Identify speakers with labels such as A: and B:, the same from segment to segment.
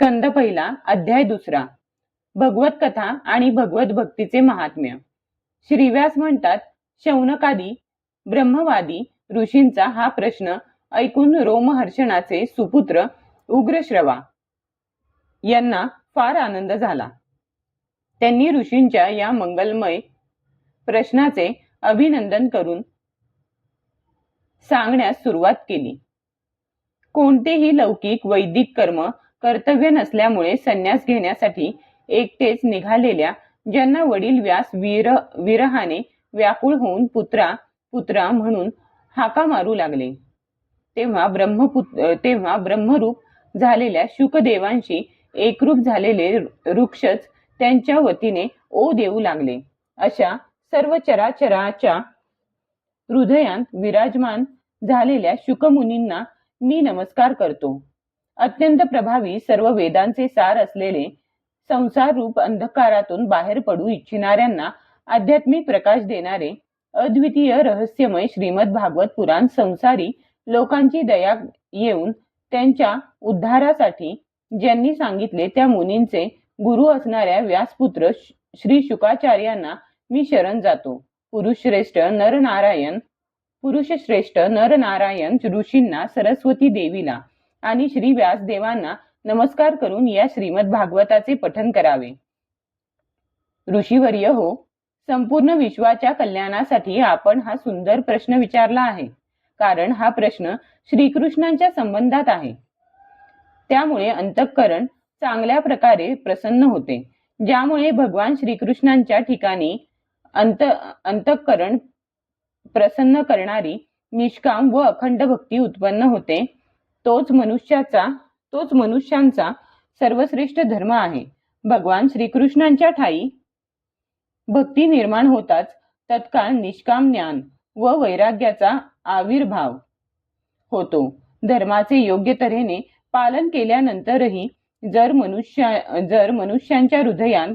A: स्कंद पहिला अध्याय दुसरा. भगवत कथा आणि भगवत भक्तीचे महात्म्य. श्रीव्यास म्हणतात शौनकादी ब्रह्मवादी ऋषींचा हा प्रश्न ऐकून रोमहर्षणाचे सुपुत्र उग्रश्रवा यांना फार आनंद झाला. त्यांनी ऋषींच्या या मंगलमय प्रश्नाचे अभिनंदन करून सांगण्यास सुरुवात केली. कोणतेही लौकिक वैदिक कर्म कर्तव्य नसल्यामुळे संन्यास घेण्यासाठी एकटेच निघालेल्या ज्यांना वडील व्यास वीर विरहाने व्याकुळ होऊन पुत्रा पुत्रा म्हणून हाका मारू लागले. तेव्हा ब्रह्मपुत्र तेव्हा ब्रह्मरूप झालेल्या शुकदेवांशी एकरूप झालेले वृक्षच त्यांच्या वतीने ओ देऊ लागले. अशा सर्व चराचराच्या हृदयात विराजमान झालेल्या शुकमुनींना मी नमस्कार करतो. अत्यंत प्रभावी सर्व वेदांचे सार असलेले संसार रूप अंधकारातून बाहेर पडू इच्छिणाऱ्यांना आध्यात्मिक प्रकाश देणारे अद्वितीय रहस्यमय श्रीमद भागवत पुराण संसारी लोकांची दया येऊन त्यांच्या उद्धारासाठी ज्यांनी सांगितले त्या मुनींचे गुरु असणाऱ्या व्यासपुत्र श्री शुकाचार्यांना मी शरण जातो. पुरुष श्रेष्ठ नरनारायण पुरुषश्रेष्ठ नरनारायण ऋषींना सरस्वती देवीला आणि श्री व्यासदेवांना नमस्कार करून या श्रीमद भागवताचे पठन करावे. ऋषीवर्य हो संपूर्ण विश्वाच्या कल्याणासाठी आपण हा सुंदर प्रश्न विचारला आहे. कारण हा प्रश्न श्रीकृष्णांच्या संबंधात आहे. त्यामुळे अंतःकरण चांगल्या प्रकारे प्रसन्न होते. ज्यामुळे भगवान श्रीकृष्णांच्या ठिकाणी अंत अंतःकरण प्रसन्न करणारी निष्काम व अखंड भक्ती उत्पन्न होते. तोच मनुष्याचा तोच मनुष्यांचा सर्वश्रेष्ठ धर्म आहे. भगवान श्रीकृष्णांच्या ठाई. भक्ती निर्माण होताच तत्काळ निष्काम ज्ञान व वैराग्याचा आविर्भाव होतो. धर्माचे योग्य तऱ्हेने पालन केल्यानंतरही जर मनुष्या जर मनुष्यांच्या हृदयांत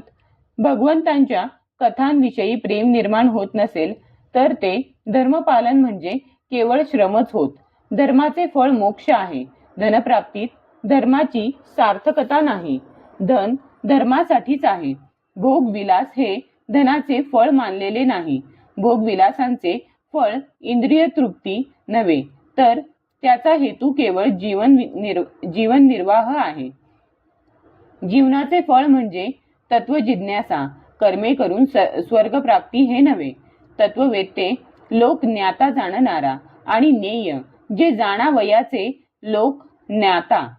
A: भगवंतांच्या कथांविषयी प्रेम निर्माण होत नसेल तर ते धर्मपालन म्हणजे केवळ श्रमच होत. धर्माचे फळ मोक्ष आहे. धनप्राप्तीत धर्माची सार्थकता नाही. धन धर्मासाठीच आहे. भोगविलास हे धनाचे फळ मानलेले नाही. भोगविलासांचे फळ इंद्रिय तृप्ती नव्हे तर त्याचा हेतू केवळ जीवन निर् जीवन निर्वाह आहे. जीवनाचे फळ म्हणजे तत्व जिज्ञासा. कर्मे करून स्वर्ग प्राप्ती हे नव्हे. तत्ववेत्ते लोक ज्ञाता जाणणारा आणि नेय. जे जाणावयाचे लोक ज्ञाता.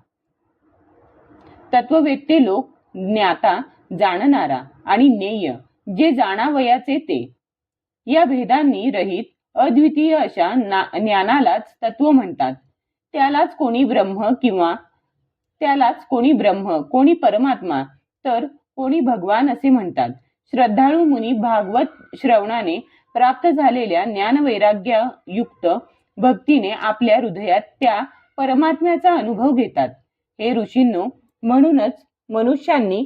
A: तत्ववेत्ते लोक ज्ञाता जाणणारा आणि नेय जे जाणावयाचे ते. या भेदांनी रहित अद्वितीय अशा ज्ञानालाच तत्व म्हणतात. त्यालाच कोणी ब्रह्म किंवा त्यालाच कोणी ब्रह्म कोणी परमात्मा तर कोणी भगवान असे म्हणतात. श्रद्धाळू मुनी भागवत श्रवणाने प्राप्त झालेल्या ज्ञानवैराग्य युक्त भक्तीने आपल्या हृदयात त्या परमात्म्याचा अनुभव घेतात. हे ऋषींनो म्हणूनच मनुष्यांनी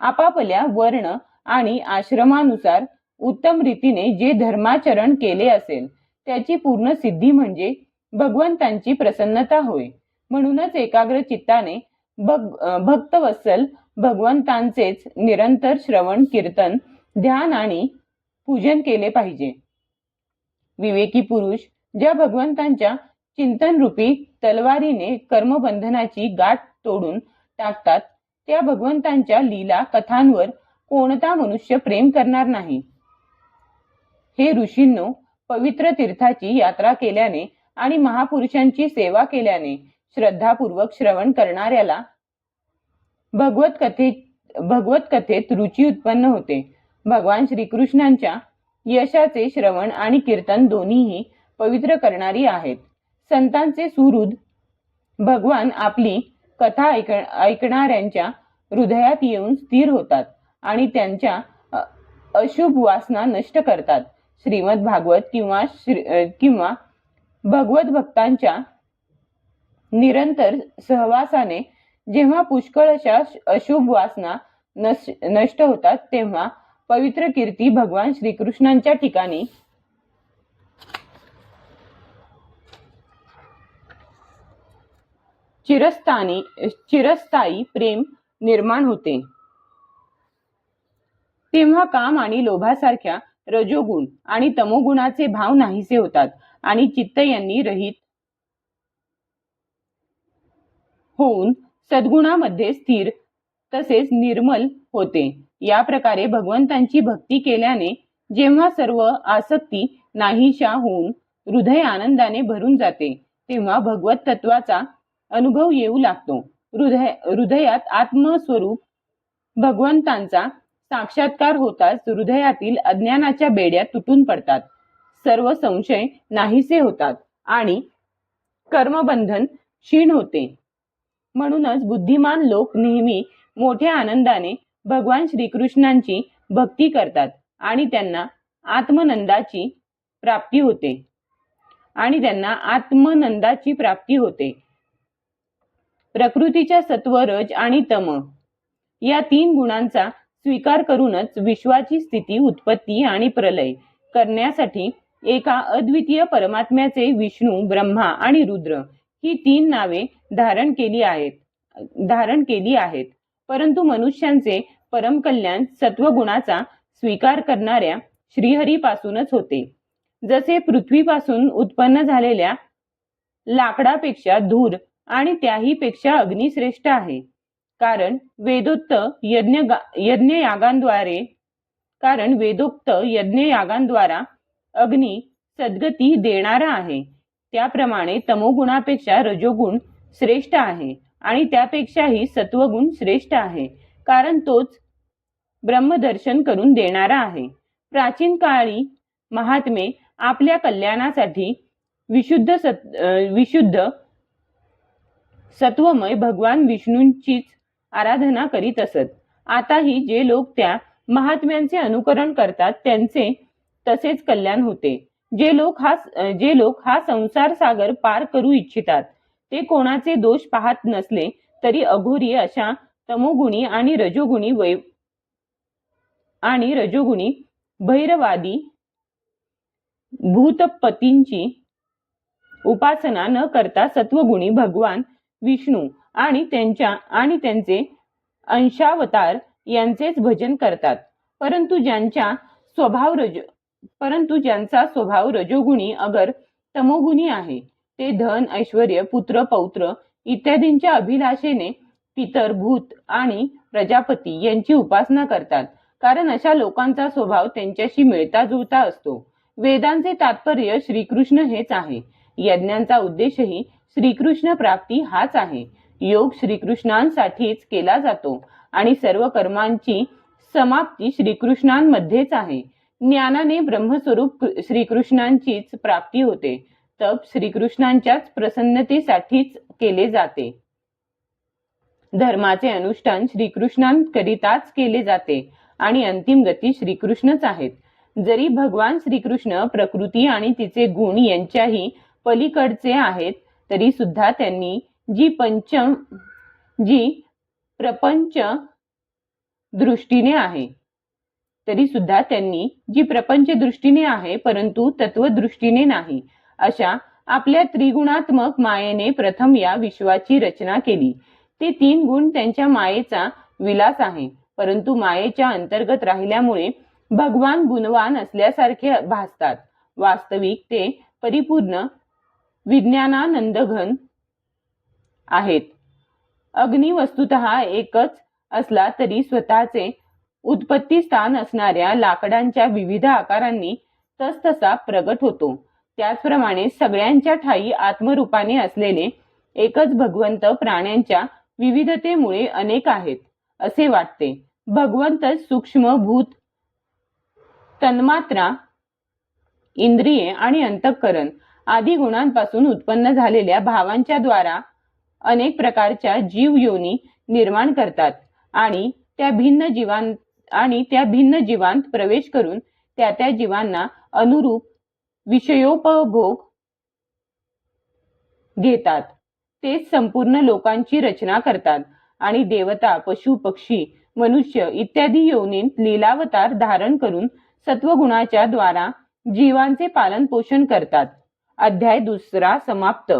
A: आपापल्या वर्ण आणि आश्रमानुसार उत्तम रीतीने जे धर्माचरण केले असेल त्याची पूर्ण सिद्धी म्हणजे भगवंतांची प्रसन्नता होय. म्हणूनच एकाग्र चित्ताने भग भक्तवत्सल भगवंतांचेच निरंतर श्रवण कीर्तन ध्यान आणि पूजन केले पाहिजे. विवेकी पुरुष ज्या भगवंतांच्या चिंतन रूपी तलवारीने कर्मबंधनाची गाठ तोडून टाकतात त्या भगवंतांच्या लीला कथांवर कोणता मनुष्य प्रेम करणार नाही? हे ऋषींनो पवित्र तीर्थाची यात्रा केल्याने आणि महापुरुषांची सेवा केल्याने श्रद्धापूर्वक श्रवण करणाऱ्याला भगवत कथे भगवत कथेत रुची उत्पन्न होते. भगवान श्रीकृष्णांच्या यशाचे श्रवण आणि कीर्तन दोन्हीही पवित्र करणारी आहेत. संतांचे सुहृद भगवान आपली कथा ऐक ऐकणाऱ्यांच्या हृदयात येऊन स्थिर होतात आणि त्यांच्या अशुभ वासना नष्ट करतात. श्रीमद भागवत किंवा किंवा भगवत भक्तांच्या निरंतर सहवासाने जेव्हा पुष्कळ अशा अशुभ वासना नष्ट होतात तेव्हा पवित्र कीर्ती भगवान श्रीकृष्णांच्या ठिकाणी चिरस्थानी चिरस्थायी प्रेम निर्माण होते. तेव्हा काम आणि लोभासारख्या रजोगुण आणि तमोगुणाचे भाव नाहीसे होतात आणि चित्त यांनी रहित होऊन सद्गुणामध्ये स्थिर तसेच निर्मल होते. या प्रकारे भगवंतांची भक्ती केल्याने जेव्हा सर्व आसक्ती नाहीशा होऊन हृदय आनंदाने भरून जाते तेव्हा भगवत तत्वाचा अनुभव येऊ लागतो. हृदय हृदयात आत्मस्वरूप भगवंतांचा साक्षात्कार होताच हृदयातील अज्ञानाच्या बेड्या तुटून पडतात. सर्व संशय नाहीसे होतात आणि कर्मबंधन क्षीण होते. म्हणूनच बुद्धिमान लोक नेहमी मोठ्या आनंदाने भगवान श्रीकृष्णांची भक्ती करतात आणि त्यांना आत्मनंदाची प्राप्ती होते. आणि त्यांना आत्मनंदाची प्राप्ती होते. प्रकृतीच्या सत्व रज आणि तम. या तीन गुणांचा स्वीकार करूनच विश्वाची स्थिती उत्पत्ती आणि प्रलय करण्यासाठी एका अद्वितीय परमात्म्याचे विष्णू ब्रह्मा आणि रुद्र ही तीन नावे धारण केली आहेत धारण केली आहेत. परंतु मनुष्यांचे परमकल्याण सत्वगुणाचा स्वीकार करणाऱ्या श्रीहरीपासूनच होते. जसे पृथ्वीपासून उत्पन्न झालेल्या लाकडापेक्षा धूर आणि त्याही पेक्षा अग्नी श्रेष्ठ आहे. कारण वेदोक्त यज्ञ यज्ञ यागांद्वारे कारण वेदोक्त यज्ञ यागांद्वारा अग्नी सद्गती देणारा आहे. त्याप्रमाणे तमोगुणापेक्षा रजोगुण श्रेष्ठ आहे आणि त्यापेक्षाही सत्वगुण श्रेष्ठ आहे. कारण तोच ब्रह्मदर्शन करून देणारा आहे. प्राचीन काळी महात्मे आपल्या कल्याणासाठी विशुद्ध सत विशुद्ध सत्वमय भगवान विष्णूंचीच आराधना करीत असत. आताही जे लोक त्या महात्म्यांचे अनुकरण करतात त्यांचे तसेच कल्याण होते. जे लोक हा जे लोक हा संसार सागर पार करू इच्छितात ते कोणाचे दोष पाहत नसले तरी अघोरी अशा तमोगुणी आणि रजोगुणी वै आणि रजोगुणी भैरवादी भूतपतींची उपासना न करता सत्वगुणी भगवान विष्णू आणि त्यांच्या आणि त्यांचे अंशावतार यांचेच भजन करतात. परंतु ज्यांच्या स्वभाव रज परंतु ज्यांचा स्वभाव रजोगुणी अगर तमोगुणी आहे ते धन ऐश्वर पुत्र पौत्र इत्यादींच्या अभिलाषेने पितर भूत आणि प्रजापती यांची उपासना करतात. कारण अशा लोकांचा स्वभाव त्यांच्याशी मिळता जुळता असतो. वेदांचे तात्पर्य श्रीकृष्ण हेच आहे. यज्ञांचा उद्देशही श्रीकृष्ण प्राप्ती हाच आहे. योग श्रीकृष्णांसाठीच केला जातो आणि सर्व कर्मांची समाप्ती श्रीकृष्णांमध्येच आहे. ज्ञानाने ब्रह्मस्वरूप श्रीकृष्णांचीच प्राप्ती होते. तप श्रीकृष्णांच्याच प्रसन्नतेसाठीच केले जाते. धर्माचे अनुष्ठान श्रीकृष्णांकरिताच केले जाते आणि अंतिम गती श्रीकृष्णच आहेत. जरी भगवान श्रीकृष्ण प्रकृती आणि तिचे गुण यांच्याही पलीकडचे आहेत तरी सुद्धा त्यांनी जी पंचम जी प्रपंच दृष्टीने आहे तरी सुद्धा त्यांनी जी प्रपंच दृष्टीने आहे परंतु तत्वदृष्टीने नाही अशा आपल्या त्रिगुणात्मक मायेने प्रथम या विश्वाची रचना केली. ते तीन गुण त्यांच्या मायेचा विलास आहे परंतु मायेच्या अंतर्गत राहिल्यामुळे भगवान गुणवान असल्यासारखे भासतात. वास्तविक ते परिपूर्ण विज्ञानानंदघन आहेत. अग्नी वस्तुत एकच असला तरी स्वतःचे उत्पत्ती स्थान असणाऱ्या लाकडांच्या विविध आकारांनी तसतसा प्रगट होतो. त्याचप्रमाणे सगळ्यांच्या ठाई आत्मरूपाने असलेले एकच भगवंत प्राण्यांच्या विविधतेमुळे अनेक आहेत असे वाटते. भगवंत सूक्ष्म भूत तन्मात्रा इंद्रिये आणि अंतःकरण आदी गुणांपासून उत्पन्न झालेल्या भावांच्या द्वारा अनेक प्रकारच्या जीव योनी निर्माण करतात आणि त्या भिन्न जीवां आणि त्या भिन्न जीवांत प्रवेश करून त्या त्या जीवांना अनुरूप विषयोपभोग घेतात. तेच संपूर्ण लोकांची रचना करतात आणि देवता पशु पक्षी मनुष्य इत्यादी योनीत लीलावतार धारण करून सत्वगुणाच्या द्वारा जीवांचे पालन पोषण करतात. अध्याय दुसरा समाप्त.